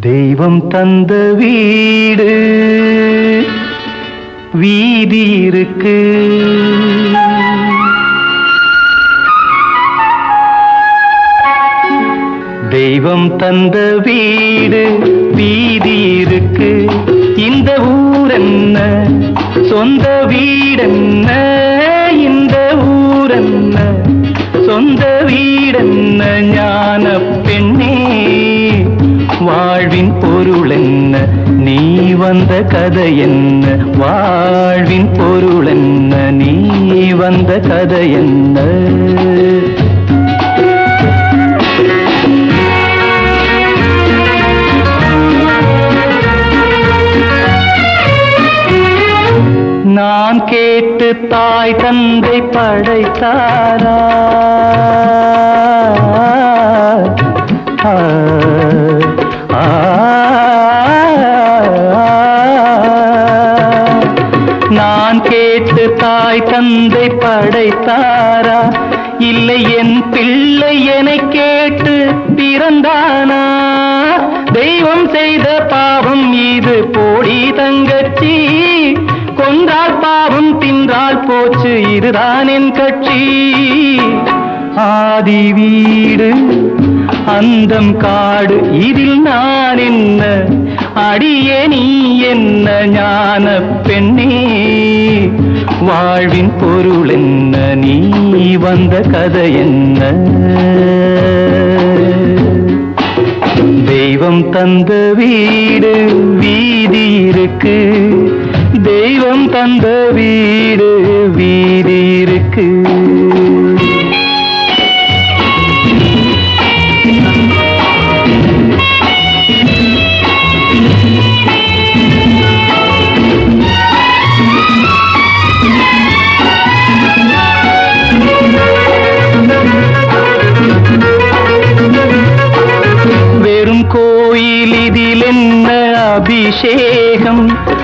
தெய்வம் தந்த வீடு வீதி இருக்கு. தெய்வம் தந்த வீடு வீதி இருக்கு. இந்த ஊர் என்ன? சொந்த வீடென்ன? சொந்த வீடென்ன ஞான பெண்ணே? வாழ்வின் பொருள் என்ன நீ வந்த கதை என்ன வாழ்வின் பொருள் என்ன நீ வந்த கதை என்ன கேட்டு தாய் தந்தை படைத்தாரா? நான் கேட்டு தாய் தந்தை படைத்தாரா? இல்லை என் பிள்ளை என கேட்டு பிறந்தானா? தெய்வம் செய்த பாவம் இது போடி தங்கச்சி. கொண்டா பாவம் தின்றால் போச்சு இதுதான் என் கட்சி. ஆதி வீடு அந்தம் காடு இதில் நான் என்ன? அடியே நீ என்ன ஞான பெண்ணே? வாழ்வின் பொருள் என்ன? நீ வந்த கதை என்ன? தெய்வம் தந்த வீடு வீதி இருக்கு. தெய்வம் தந்த வீடு வீதி இருக்கு. வெறும் கோயில் இதில் என்ன அபிஷேகம்?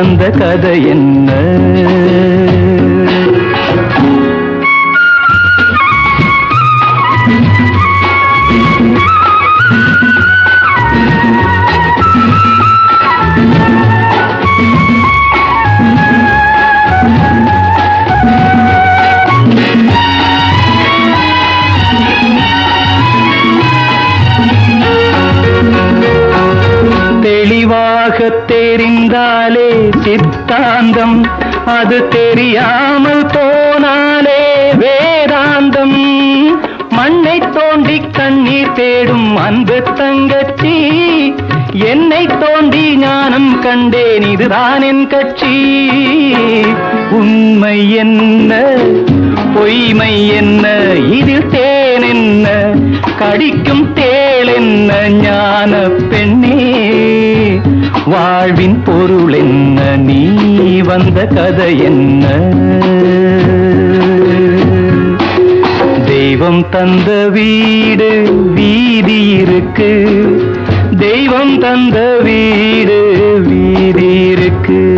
வந்த கதை என்ன? தெளிவாக தெரிந்தாலே சித்தாந்தம். அது தெரியாமல் போனாலே வேதாந்தம். மண்ணை தோண்டி கண்ணீர் தேடும் அன்பு தங்கச்சி. என்னை தோண்டி ஞானம் கண்டேன் இதுதான் என் கட்சி. உண்மை என்ன? பொய்மை என்ன? இது தேன் என்ன? கடிக்கும் தேள் என்ன? ஞான பெண்ணே. வாழ்வின் பொருள் என்ன? நீ வந்த கதை என்ன? தெய்வம் தந்த வீடு வீதி இருக்கு. தெய்வம் தந்த வீடு வீதி இருக்கு.